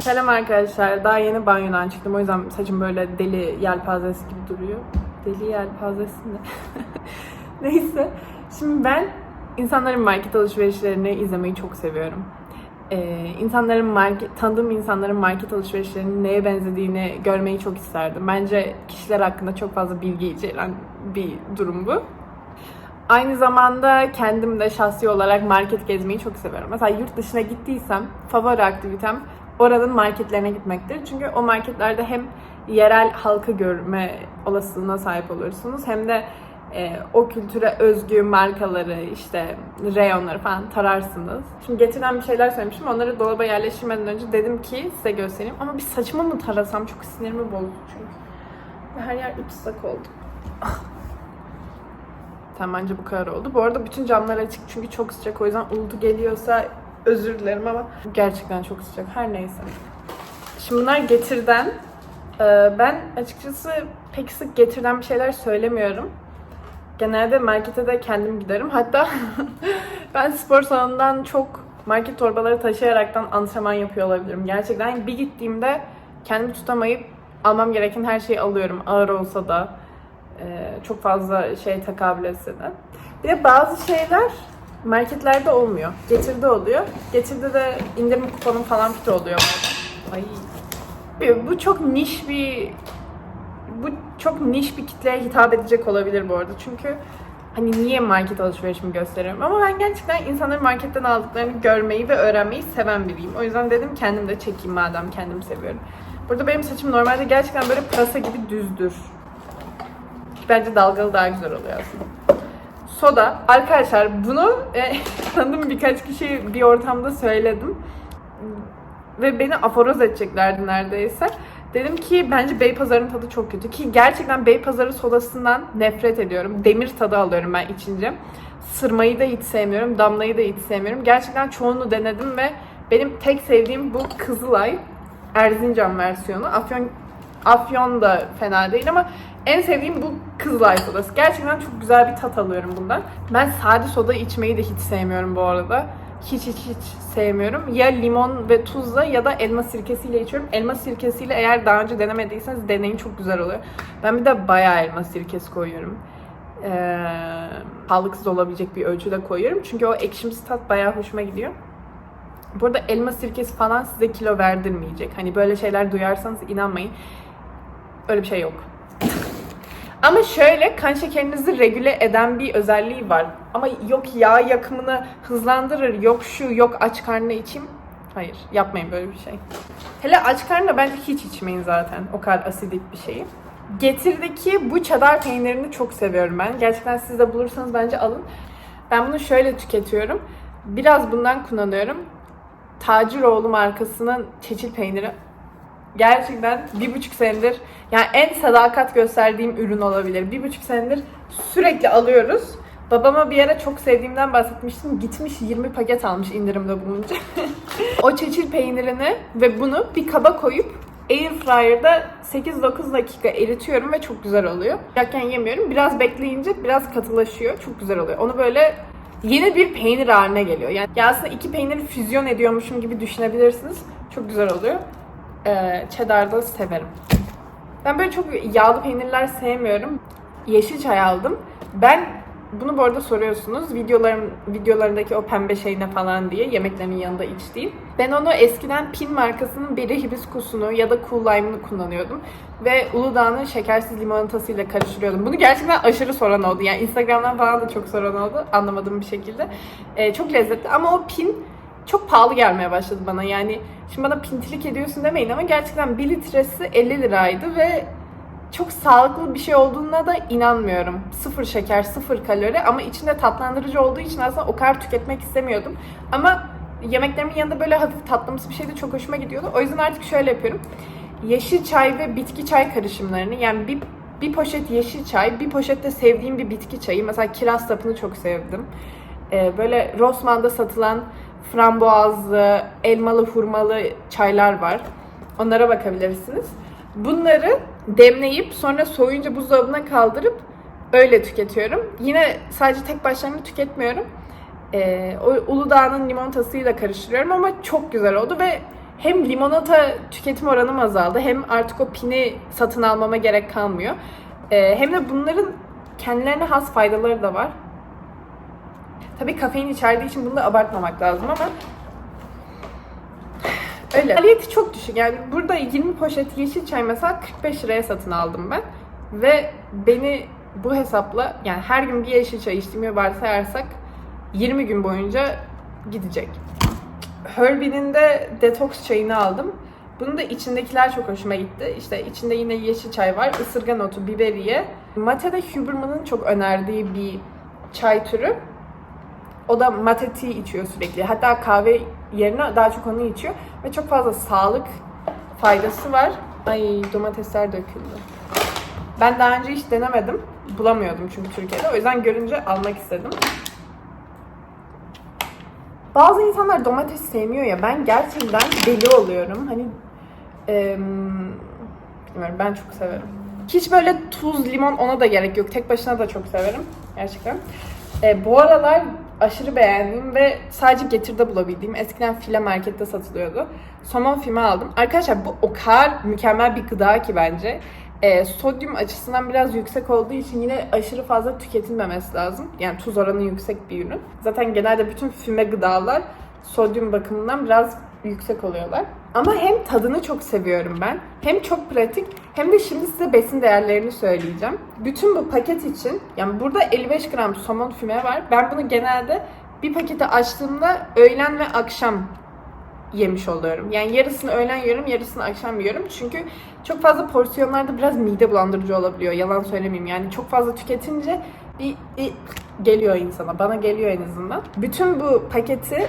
Selam arkadaşlar. Daha yeni banyodan çıktım. O yüzden saçım böyle deli yelpazesi gibi duruyor. Deli yelpazesi ne? Neyse. Şimdi ben insanların market alışverişlerini izlemeyi çok seviyorum. Ee, insanların market, tanıdığım insanların market alışverişlerinin neye benzediğini görmeyi çok isterdim. Bence kişiler hakkında çok fazla bilgi içeren bir durum bu. Aynı zamanda kendim de şahsi olarak market gezmeyi çok seviyorum. Mesela yurt dışına gittiysem favori aktivitem oranın marketlerine gitmektir. Çünkü o marketlerde hem yerel halkı görme olasılığına sahip olursunuz hem de e, o kültüre özgü markaları işte reyonları falan tararsınız. Şimdi getirilen bir şeyler söylemişim. Onları dolaba yerleştirmeden önce dedim ki size göstereyim. Ama bir saçımı mı tarasam çok sinirimi bozdu çünkü. Her yer ıslak oldu. Tamam bence bu kadar oldu. Bu arada bütün camlar açık çünkü çok sıcak. O yüzden uğultu geliyorsa özür dilerim ama gerçekten çok sıcak. Her neyse. Şimdi bunlar getirden. Ee, Ben açıkçası pek sık getirden bir şeyler söylemiyorum. Genelde markete de kendim giderim. Hatta ben spor salonundan çok market torbaları taşıyaraktan antrenman yapıyor olabilirim. Gerçekten bir gittiğimde kendimi tutamayıp almam gereken her şeyi alıyorum. Ağır olsa da. Ee, çok fazla şey de. Bir de bazı şeyler marketlerde olmuyor. Getirde oluyor. Getirde de indirim kuponu falan fiti oluyor. Ay. Bu çok niş bir bu çok niş bir kitleye hitap edecek olabilir bu arada. Çünkü hani niye market alışverişimi gösteriyorum. Ama ben gerçekten insanların marketten aldıklarını görmeyi ve öğrenmeyi seven biriyim. O yüzden dedim kendim de çekeyim madem kendim seviyorum. Burada benim saçım normalde gerçekten böyle pırasa gibi düzdür. Bence dalgalı daha güzel oluyor aslında. Soda. Arkadaşlar bunu e, tanıdığım birkaç kişi bir ortamda söyledim. Ve beni aforoz edeceklerdi neredeyse. Dedim ki bence Beypazarı'nın tadı çok kötü. Ki gerçekten Beypazarı sodasından nefret ediyorum. Demir tadı alıyorum ben içince. Sırmayı da hiç sevmiyorum. Damlayı da hiç sevmiyorum. Gerçekten çoğunu denedim ve benim tek sevdiğim bu Kızılay. Erzincan versiyonu. Afyon Afyon da fena değil ama en sevdiğim bu Kızılay sodası. Gerçekten çok güzel bir tat alıyorum bundan. Ben sade soda içmeyi de hiç sevmiyorum bu arada. Hiç hiç hiç sevmiyorum. Ya limon ve tuzla ya da elma sirkesiyle içiyorum. Elma sirkesiyle eğer daha önce denemediyseniz deneyin çok güzel oluyor. Ben bir de bayağı elma sirkesi koyuyorum. Ee, sağlıksız olabilecek bir ölçüde koyuyorum. Çünkü o ekşimsi tat bayağı hoşuma gidiyor. Burada elma sirkesi falan size kilo verdirmeyecek. Hani böyle şeyler duyarsanız inanmayın. Öyle bir şey yok. Ama şöyle kan şekerinizi regüle eden bir özelliği var. Ama yok yağ yakımını hızlandırır, yok şu, yok aç karnına içeyim. Hayır, yapmayın böyle bir şey. Hele aç karnına bence hiç içmeyin zaten o kadar asidik bir şeyi. Getir'deki bu çedar peynirini çok seviyorum ben. Gerçekten siz de bulursanız bence alın. Ben bunu şöyle tüketiyorum. Biraz bundan kullanıyorum. Taciroğlu markasının çeçil peyniri gerçekten bir buçuk senedir yani en sadakat gösterdiğim ürün olabilir. Bir buçuk senedir sürekli alıyoruz. Babama bir ara çok sevdiğimden bahsetmiştim. Gitmiş 20 paket almış indirimde bulunca. o çeçil peynirini ve bunu bir kaba koyup Airfryer'da 8-9 dakika eritiyorum ve çok güzel oluyor. Yakken yemiyorum. Biraz bekleyince biraz katılaşıyor. Çok güzel oluyor. Onu böyle yeni bir peynir haline geliyor. Yani ya aslında iki peyniri füzyon ediyormuşum gibi düşünebilirsiniz. Çok güzel oluyor. Ee, cheddar'da severim. Ben böyle çok yağlı peynirler sevmiyorum. Yeşil çay aldım. Ben bunu bu arada soruyorsunuz. Videolarım, videolarındaki o pembe şey ne falan diye yemeklerimin yanında içtiğim. Ben onu eskiden Pin markasının beri hibiskusunu ya da Cool Lime'ını kullanıyordum. Ve Uludağ'ın şekersiz limonatasıyla karıştırıyordum. Bunu gerçekten aşırı soran oldu. Yani Instagram'dan falan da çok soran oldu. Anlamadığım bir şekilde. Ee, çok lezzetli ama o Pin çok pahalı gelmeye başladı bana. Yani şimdi bana pintilik ediyorsun demeyin ama gerçekten 1 litresi 50 liraydı ve çok sağlıklı bir şey olduğuna da inanmıyorum. Sıfır şeker, sıfır kalori ama içinde tatlandırıcı olduğu için aslında o kadar tüketmek istemiyordum. Ama yemeklerimin yanında böyle hafif tatlımsı bir şey de çok hoşuma gidiyordu. O yüzden artık şöyle yapıyorum. Yeşil çay ve bitki çay karışımlarını yani bir bir poşet yeşil çay, bir poşet de sevdiğim bir bitki çayı. Mesela kiraz sapını çok sevdim. Ee, böyle Rossmann'da satılan frambuazlı, elmalı, hurmalı çaylar var. Onlara bakabilirsiniz. Bunları demleyip sonra soğuyunca buzdolabına kaldırıp öyle tüketiyorum. Yine sadece tek başlarına tüketmiyorum. Ee, o Uludağ'ın limonatasıyla karıştırıyorum ama çok güzel oldu ve hem limonata tüketim oranım azaldı hem artık o pini satın almama gerek kalmıyor. Ee, hem de bunların kendilerine has faydaları da var. Tabii kafein içerdiği için bunu da abartmamak lazım ama öyle. Maliyeti çok düşük. Yani burada 20 poşet yeşil çay mesela 45 liraya satın aldım ben. Ve beni bu hesapla yani her gün bir yeşil çay içtiğimi varsayarsak 20 gün boyunca gidecek. Herbie'nin de detoks çayını aldım. Bunun da içindekiler çok hoşuma gitti. İşte içinde yine yeşil çay var, ısırgan otu, biberiye. Mate de Huberman'ın çok önerdiği bir çay türü. O da mate tea içiyor sürekli. Hatta kahve yerine daha çok onu içiyor. Ve çok fazla sağlık faydası var. Ay domatesler döküldü. Ben daha önce hiç denemedim. Bulamıyordum çünkü Türkiye'de. O yüzden görünce almak istedim. Bazı insanlar domates sevmiyor ya. Ben gerçekten deli oluyorum. Hani bilmiyorum ben çok severim. Hiç böyle tuz, limon ona da gerek yok. Tek başına da çok severim. Gerçekten. E, bu aralar aşırı beğendiğim ve sadece Getir'de bulabildiğim eskiden file markette satılıyordu. Somon füme aldım. Arkadaşlar bu o kadar mükemmel bir gıda ki bence. E, sodyum açısından biraz yüksek olduğu için yine aşırı fazla tüketilmemesi lazım. Yani tuz oranı yüksek bir ürün. Zaten genelde bütün füme gıdalar sodyum bakımından biraz yüksek oluyorlar. Ama hem tadını çok seviyorum ben. Hem çok pratik hem de şimdi size besin değerlerini söyleyeceğim. Bütün bu paket için yani burada 55 gram somon füme var. Ben bunu genelde bir paketi açtığımda öğlen ve akşam yemiş oluyorum. Yani yarısını öğlen yiyorum, yarısını akşam yiyorum. Çünkü çok fazla porsiyonlarda biraz mide bulandırıcı olabiliyor. Yalan söylemeyeyim. Yani çok fazla tüketince bir, bir geliyor insana. Bana geliyor en azından. Bütün bu paketi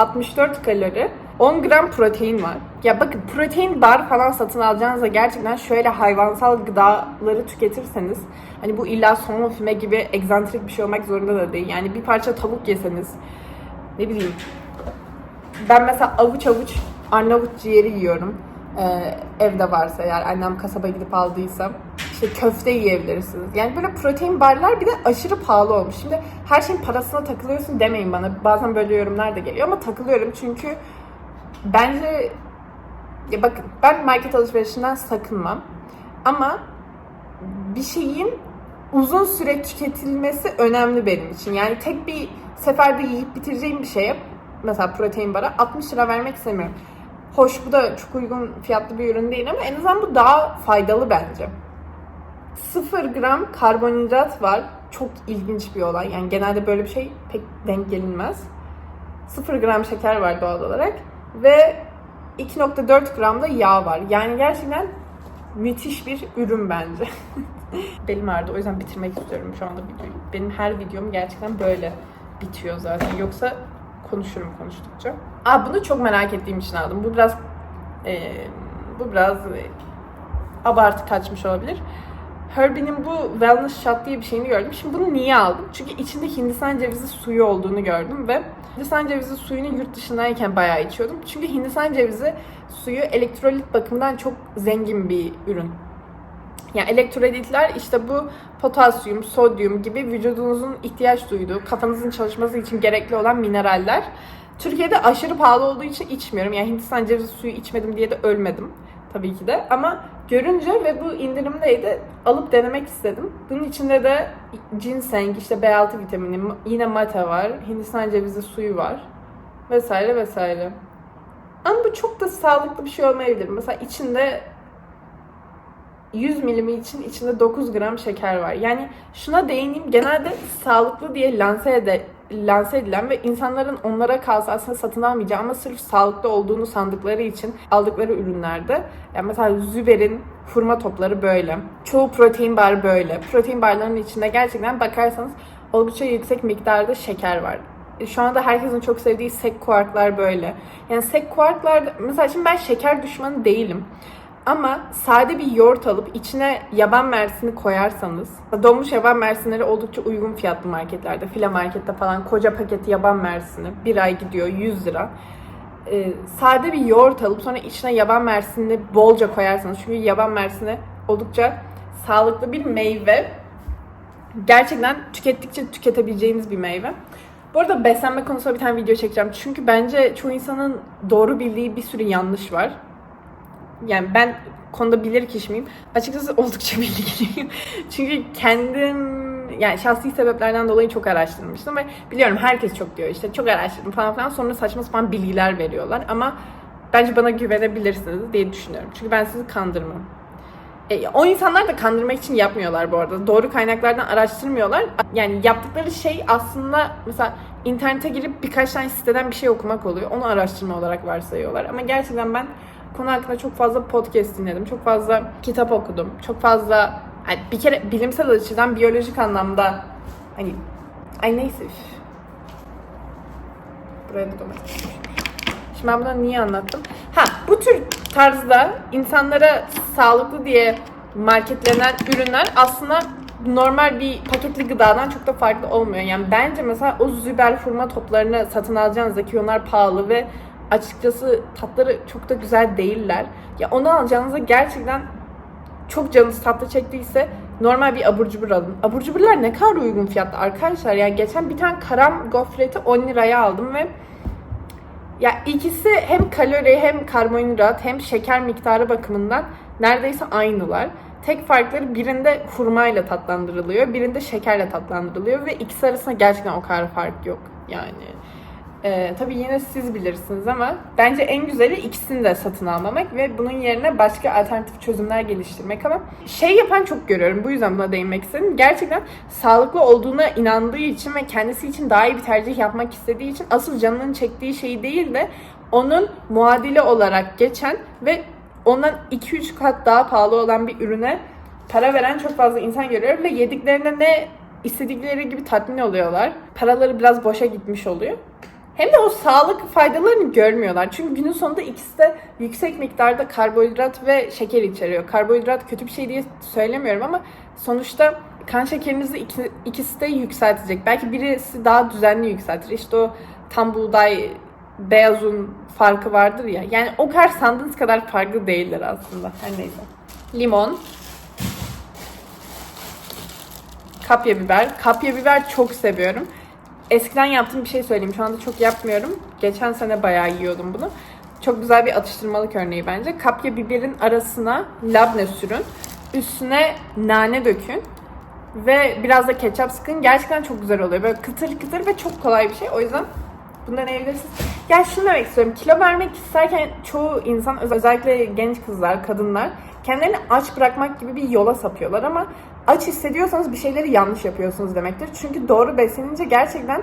64 kalori, 10 gram protein var. Ya bakın protein bar falan satın alacağınızda gerçekten şöyle hayvansal gıdaları tüketirseniz hani bu illa somon füme gibi egzantrik bir şey olmak zorunda da değil. Yani bir parça tavuk yeseniz ne bileyim ben mesela avuç avuç Arnavut ciğeri yiyorum. Ee, evde varsa eğer annem kasaba gidip aldıysa işte köfte yiyebilirsiniz. Yani böyle protein barlar bir de aşırı pahalı olmuş. Şimdi her şeyin parasına takılıyorsun demeyin bana. Bazen böyle yorumlar da geliyor ama takılıyorum çünkü bence ya bakın ben market alışverişinden sakınmam. Ama bir şeyin uzun süre tüketilmesi önemli benim için. Yani tek bir seferde yiyip bitireceğim bir şeye mesela protein bara 60 lira vermek istemiyorum. Hoş bu da çok uygun fiyatlı bir ürün değil ama en azından bu daha faydalı bence. 0 gram karbonhidrat var. Çok ilginç bir olay. Yani genelde böyle bir şey pek denk gelinmez. 0 gram şeker var doğal olarak. Ve 2.4 gram da yağ var. Yani gerçekten müthiş bir ürün bence. Belim ağrıdı o yüzden bitirmek istiyorum şu anda videoyu. Benim her videom gerçekten böyle bitiyor zaten. Yoksa konuşurum konuştukça. Aa bunu çok merak ettiğim için aldım. Bu biraz e, bu biraz e, abartı kaçmış olabilir. Herbie'nin bu wellness shot diye bir şeyini gördüm. Şimdi bunu niye aldım? Çünkü içinde Hindistan cevizi suyu olduğunu gördüm ve Hindistan cevizi suyunu yurt dışındayken bayağı içiyordum. Çünkü Hindistan cevizi suyu elektrolit bakımından çok zengin bir ürün. Yani elektrolitler işte bu potasyum, sodyum gibi vücudunuzun ihtiyaç duyduğu, kafanızın çalışması için gerekli olan mineraller. Türkiye'de aşırı pahalı olduğu için içmiyorum. Yani Hindistan cevizi suyu içmedim diye de ölmedim tabii ki de. Ama görünce ve bu indirimdeydi alıp denemek istedim. Bunun içinde de ginseng, işte B6 vitamini, yine mate var, Hindistan cevizi suyu var vesaire vesaire. Ama bu çok da sağlıklı bir şey olmayabilir. Mesela içinde 100 milimi için içinde 9 gram şeker var. Yani şuna değineyim. Genelde sağlıklı diye lanse, ede, lanse edilen ve insanların onlara kalsa aslında satın almayacağı ama sırf sağlıklı olduğunu sandıkları için aldıkları ürünlerde. Yani mesela Züber'in hurma topları böyle. Çoğu protein bar böyle. Protein barların içinde gerçekten bakarsanız oldukça yüksek miktarda şeker var. E, Şu anda herkesin çok sevdiği sek kuarklar böyle. Yani sek kuarklar mesela şimdi ben şeker düşmanı değilim. Ama sade bir yoğurt alıp içine yaban mersini koyarsanız, donmuş yaban mersinleri oldukça uygun fiyatlı marketlerde, file markette falan koca paketi yaban mersini bir ay gidiyor 100 lira. Ee, sade bir yoğurt alıp sonra içine yaban mersinini bolca koyarsanız, çünkü yaban mersini oldukça sağlıklı bir meyve. Gerçekten tükettikçe tüketebileceğiniz bir meyve. Bu arada beslenme konusunda bir tane video çekeceğim. Çünkü bence çoğu insanın doğru bildiği bir sürü yanlış var. Yani ben konuda bilir kişi miyim? Açıkçası oldukça bilgiliyim. Çünkü kendim yani şahsi sebeplerden dolayı çok araştırmıştım ve biliyorum herkes çok diyor işte çok araştırdım falan filan sonra saçma sapan bilgiler veriyorlar ama bence bana güvenebilirsiniz diye düşünüyorum. Çünkü ben sizi kandırmam. E, o insanlar da kandırmak için yapmıyorlar bu arada. Doğru kaynaklardan araştırmıyorlar. Yani yaptıkları şey aslında mesela internete girip birkaç tane siteden bir şey okumak oluyor. Onu araştırma olarak varsayıyorlar. Ama gerçekten ben konu hakkında çok fazla podcast dinledim. Çok fazla kitap okudum. Çok fazla yani bir kere bilimsel açıdan biyolojik anlamda hani ay neyse. Buraya da. Şimdi ben bunu niye anlattım? Ha bu tür tarzda insanlara sağlıklı diye marketlenen ürünler aslında normal bir paketli gıdadan çok da farklı olmuyor. Yani bence mesela o Züber hurma toplarını satın alacağınızda ki onlar pahalı ve açıkçası tatları çok da güzel değiller. Ya onu alacağınızda gerçekten çok canınız tatlı çektiyse normal bir abur cubur alın. Abur cuburlar ne kadar uygun fiyatlı arkadaşlar. Yani geçen bir tane karam gofreti 10 liraya aldım ve ya ikisi hem kalori hem karbonhidrat hem şeker miktarı bakımından neredeyse aynılar. Tek farkları birinde hurmayla tatlandırılıyor, birinde şekerle tatlandırılıyor ve ikisi arasında gerçekten o kadar fark yok. Yani ee, tabii yine siz bilirsiniz ama bence en güzeli ikisini de satın almamak ve bunun yerine başka alternatif çözümler geliştirmek ama şey yapan çok görüyorum. Bu yüzden buna değinmek istedim. Gerçekten sağlıklı olduğuna inandığı için ve kendisi için daha iyi bir tercih yapmak istediği için asıl canının çektiği şeyi değil de onun muadili olarak geçen ve ondan 2-3 kat daha pahalı olan bir ürüne para veren çok fazla insan görüyorum ve yediklerinde ne istedikleri gibi tatmin oluyorlar. Paraları biraz boşa gitmiş oluyor. Hem de o sağlık faydalarını görmüyorlar. Çünkü günün sonunda ikisi de yüksek miktarda karbonhidrat ve şeker içeriyor. Karbonhidrat kötü bir şey diye söylemiyorum ama sonuçta kan şekerinizi iki, ikisi de yükseltecek. Belki birisi daha düzenli yükseltir. İşte o tam buğday beyaz un farkı vardır ya. Yani o kadar sandığınız kadar farklı değiller aslında. Her neyse. Limon. Kapya biber. Kapya biber çok seviyorum. Eskiden yaptığım bir şey söyleyeyim. Şu anda çok yapmıyorum. Geçen sene bayağı yiyordum bunu. Çok güzel bir atıştırmalık örneği bence. Kapya biberin arasına labne sürün. Üstüne nane dökün. Ve biraz da ketçap sıkın. Gerçekten çok güzel oluyor. Böyle kıtır kıtır ve çok kolay bir şey. O yüzden bunu deneyebilirsiniz. Ya şunu demek istiyorum. Kilo vermek isterken çoğu insan özellikle genç kızlar, kadınlar kendilerini aç bırakmak gibi bir yola sapıyorlar ama aç hissediyorsanız bir şeyleri yanlış yapıyorsunuz demektir. Çünkü doğru beslenince gerçekten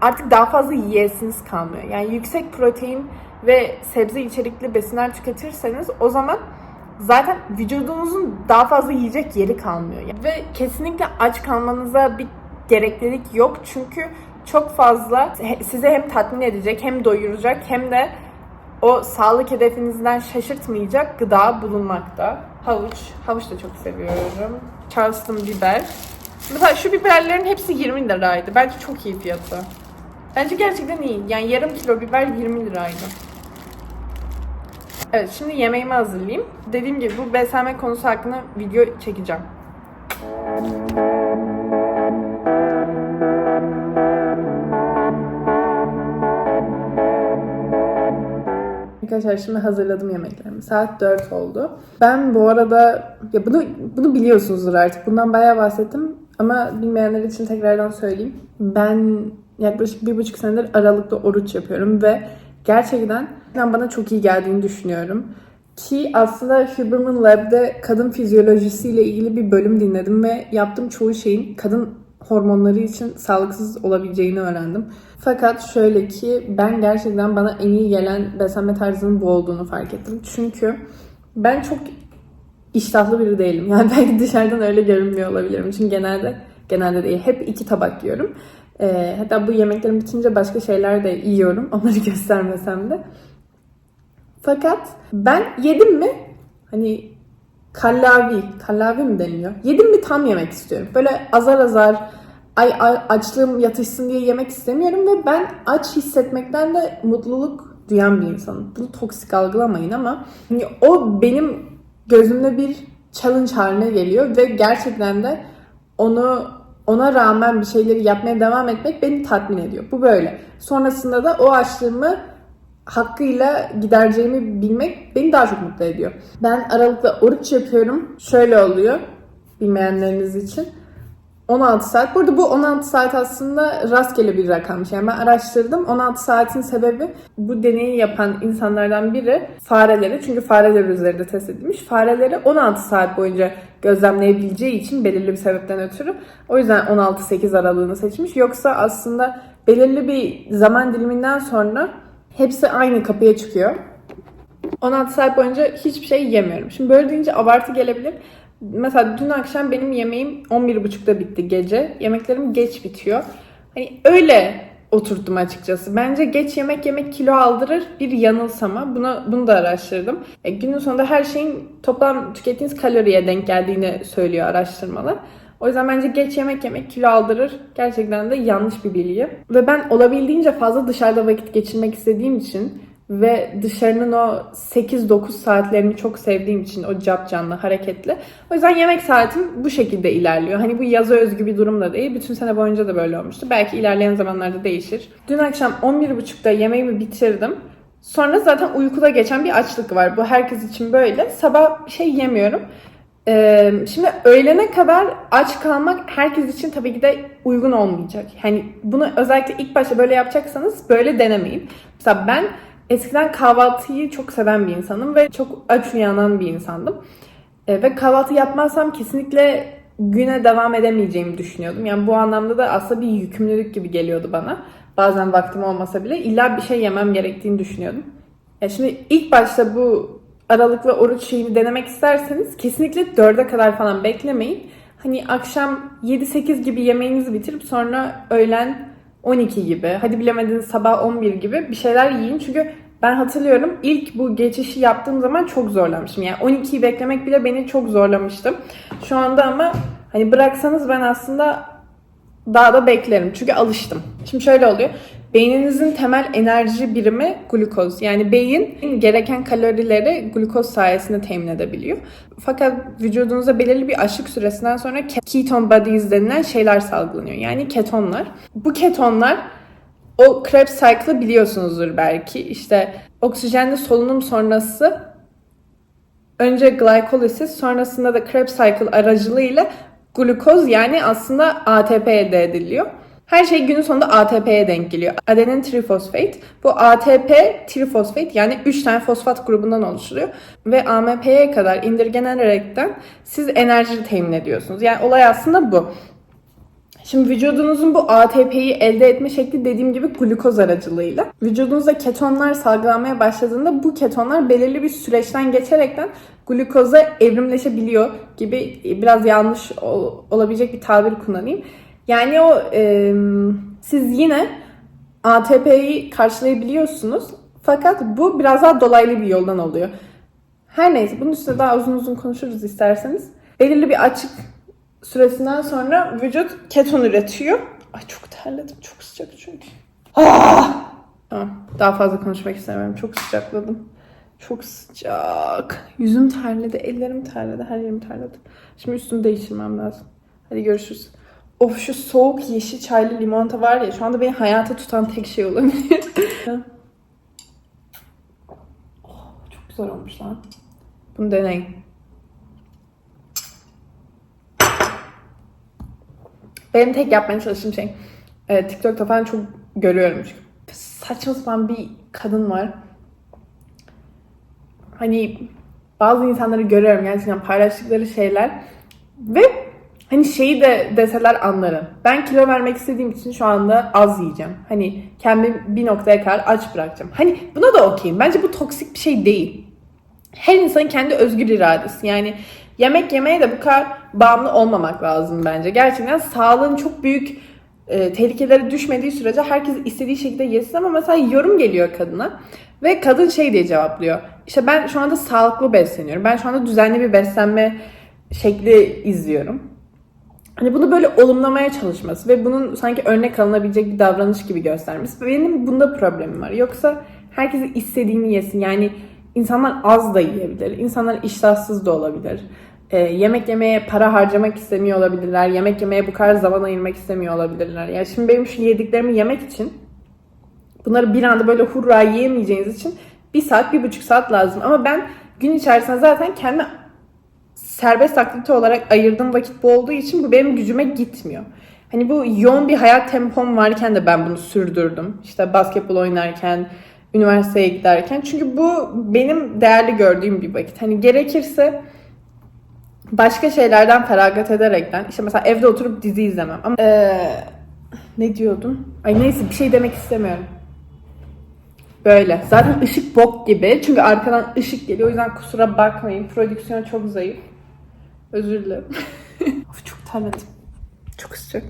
artık daha fazla yiyesiniz kalmıyor. Yani yüksek protein ve sebze içerikli besinler tüketirseniz o zaman zaten vücudunuzun daha fazla yiyecek yeri kalmıyor. Ve kesinlikle aç kalmanıza bir gereklilik yok. Çünkü çok fazla size hem tatmin edecek hem doyuracak hem de o sağlık hedefinizden şaşırtmayacak gıda bulunmakta. Havuç. Havuç da çok seviyorum. Charleston biber. Mesela şu biberlerin hepsi 20 liraydı. Bence çok iyi fiyatı. Bence gerçekten iyi. Yani yarım kilo biber 20 liraydı. Evet şimdi yemeğimi hazırlayayım. Dediğim gibi bu beslenme konusu hakkında video çekeceğim. Arkadaşlar şimdi hazırladım yemeklerimi. Saat 4 oldu. Ben bu arada ya bunu bunu biliyorsunuzdur artık. Bundan bayağı bahsettim ama bilmeyenler için tekrardan söyleyeyim. Ben yaklaşık bir buçuk senedir aralıklı oruç yapıyorum ve gerçekten bana çok iyi geldiğini düşünüyorum. Ki aslında Huberman Lab'de kadın fizyolojisiyle ilgili bir bölüm dinledim ve yaptığım çoğu şeyin kadın hormonları için sağlıksız olabileceğini öğrendim. Fakat şöyle ki ben gerçekten bana en iyi gelen beslenme tarzının bu olduğunu fark ettim. Çünkü ben çok iştahlı biri değilim. Yani belki dışarıdan öyle görünmüyor olabilirim. Çünkü genelde genelde değil hep iki tabak yiyorum. Ee, hatta bu yemeklerim bitince başka şeyler de yiyorum. Onları göstermesem de. Fakat ben yedim mi hani kallavi, kallavi mi deniliyor? Yedim mi tam yemek istiyorum. Böyle azar azar ay, ay açlığım yatışsın diye yemek istemiyorum ve ben aç hissetmekten de mutluluk duyan bir insanım. Bunu toksik algılamayın ama hani o benim gözümde bir challenge haline geliyor ve gerçekten de onu ona rağmen bir şeyleri yapmaya devam etmek beni tatmin ediyor. Bu böyle. Sonrasında da o açlığımı hakkıyla gidereceğimi bilmek beni daha çok mutlu ediyor. Ben aralıkta oruç yapıyorum. Şöyle oluyor bilmeyenleriniz için. 16 saat. Burada bu 16 saat aslında rastgele bir rakammış. Yani ben araştırdım. 16 saatin sebebi bu deneyi yapan insanlardan biri fareleri. Çünkü fareler üzerinde test edilmiş. Fareleri 16 saat boyunca gözlemleyebileceği için belirli bir sebepten ötürü. O yüzden 16-8 aralığını seçmiş. Yoksa aslında belirli bir zaman diliminden sonra hepsi aynı kapıya çıkıyor. 16 saat boyunca hiçbir şey yemiyorum. Şimdi böyle deyince abartı gelebilir. Mesela dün akşam benim yemeğim 11.30'da bitti gece. Yemeklerim geç bitiyor. Hani öyle oturttum açıkçası. Bence geç yemek yemek kilo aldırır bir yanılsama. Bunu, bunu da araştırdım. E, günün sonunda her şeyin toplam tükettiğiniz kaloriye denk geldiğini söylüyor araştırmalar. O yüzden bence geç yemek yemek kilo aldırır. Gerçekten de yanlış bir bilgi. Ve ben olabildiğince fazla dışarıda vakit geçirmek istediğim için ve dışarının o 8-9 saatlerini çok sevdiğim için o cap canlı, hareketli. O yüzden yemek saatim bu şekilde ilerliyor. Hani bu yaza özgü bir durum da değil. Bütün sene boyunca da böyle olmuştu. Belki ilerleyen zamanlarda değişir. Dün akşam 11.30'da yemeğimi bitirdim. Sonra zaten uykuda geçen bir açlık var. Bu herkes için böyle. Sabah şey yemiyorum. Şimdi öğlene kadar aç kalmak herkes için tabii ki de uygun olmayacak. Yani bunu özellikle ilk başta böyle yapacaksanız böyle denemeyin. Mesela ben eskiden kahvaltıyı çok seven bir insanım ve çok aç uyanan bir insandım. Ve kahvaltı yapmazsam kesinlikle güne devam edemeyeceğimi düşünüyordum. Yani bu anlamda da aslında bir yükümlülük gibi geliyordu bana. Bazen vaktim olmasa bile illa bir şey yemem gerektiğini düşünüyordum. Ya şimdi ilk başta bu aralıklı oruç şeyini denemek isterseniz kesinlikle 4'e kadar falan beklemeyin. Hani akşam 7-8 gibi yemeğinizi bitirip sonra öğlen 12 gibi, hadi bilemediniz sabah 11 gibi bir şeyler yiyin. Çünkü ben hatırlıyorum ilk bu geçişi yaptığım zaman çok zorlamıştım. Yani 12'yi beklemek bile beni çok zorlamıştım. Şu anda ama hani bıraksanız ben aslında daha da beklerim. Çünkü alıştım. Şimdi şöyle oluyor. Beyninizin temel enerji birimi glukoz. Yani beyin gereken kalorileri glukoz sayesinde temin edebiliyor. Fakat vücudunuzda belirli bir açlık süresinden sonra ketone bodies denilen şeyler salgılanıyor. Yani ketonlar. Bu ketonlar o Krebs cycle'ı biliyorsunuzdur belki. İşte oksijenli solunum sonrası önce glikolisis sonrasında da Krebs cycle aracılığıyla glukoz yani aslında ATP elde ediliyor. Her şey günün sonunda ATP'ye denk geliyor. Adenin trifosfat. Bu ATP trifosfat yani 3 tane fosfat grubundan oluşuyor. Ve AMP'ye kadar indirgenerekten siz enerji temin ediyorsunuz. Yani olay aslında bu. Şimdi vücudunuzun bu ATP'yi elde etme şekli dediğim gibi glukoz aracılığıyla. Vücudunuzda ketonlar salgılanmaya başladığında bu ketonlar belirli bir süreçten geçerekten glukoza evrimleşebiliyor gibi biraz yanlış olabilecek bir tabir kullanayım. Yani o e, siz yine ATP'yi karşılayabiliyorsunuz. Fakat bu biraz daha dolaylı bir yoldan oluyor. Her neyse bunun üstüne daha uzun uzun konuşuruz isterseniz. Belirli bir açık süresinden sonra vücut keton üretiyor. Ay çok terledim. Çok sıcak çünkü. Ah! Tamam. Daha fazla konuşmak istemiyorum. Çok sıcakladım. Çok sıcak. Yüzüm terledi, ellerim terledi, her yerim terledi. Şimdi üstümü değiştirmem lazım. Hadi görüşürüz. Of şu soğuk yeşil çaylı limonata var ya şu anda beni hayata tutan tek şey olabilir. oh, çok güzel olmuş lan. Bunu deneyin. Benim tek yapmaya çalıştığım şey e, TikTok'ta falan çok görüyorum çünkü. Saçma sapan bir kadın var. Hani bazı insanları görüyorum gerçekten paylaştıkları şeyler ve Hani şeyi de deseler anlarım. Ben kilo vermek istediğim için şu anda az yiyeceğim. Hani kendimi bir noktaya kadar aç bırakacağım. Hani buna da okeyim. Bence bu toksik bir şey değil. Her insanın kendi özgür iradesi. Yani yemek yemeye de bu kadar bağımlı olmamak lazım bence. Gerçekten sağlığın çok büyük e, tehlikelere düşmediği sürece herkes istediği şekilde yesin ama mesela yorum geliyor kadına ve kadın şey diye cevaplıyor. İşte ben şu anda sağlıklı besleniyorum. Ben şu anda düzenli bir beslenme şekli izliyorum. Hani bunu böyle olumlamaya çalışması ve bunun sanki örnek alınabilecek bir davranış gibi göstermesi. Benim bunda problemim var. Yoksa herkes istediğini yesin. Yani insanlar az da yiyebilir. İnsanlar iştahsız da olabilir. e, yemek yemeye para harcamak istemiyor olabilirler. Yemek yemeye bu kadar zaman ayırmak istemiyor olabilirler. Ya şimdi benim şu yediklerimi yemek için bunları bir anda böyle hurra yiyemeyeceğiniz için bir saat, bir buçuk saat lazım. Ama ben gün içerisinde zaten kendi serbest aktivite olarak ayırdığım vakit bu olduğu için bu benim gücüme gitmiyor. Hani bu yoğun bir hayat tempom varken de ben bunu sürdürdüm. İşte basketbol oynarken, üniversiteye giderken. Çünkü bu benim değerli gördüğüm bir vakit. Hani gerekirse başka şeylerden feragat ederekten işte mesela evde oturup dizi izlemem. Ama eee, ne diyordum? Ay neyse bir şey demek istemiyorum. Böyle. Zaten ışık bok gibi. Çünkü arkadan ışık geliyor. O yüzden kusura bakmayın. Prodüksiyon çok zayıf. Özür dilerim. of çok terledim. Çok sıcak.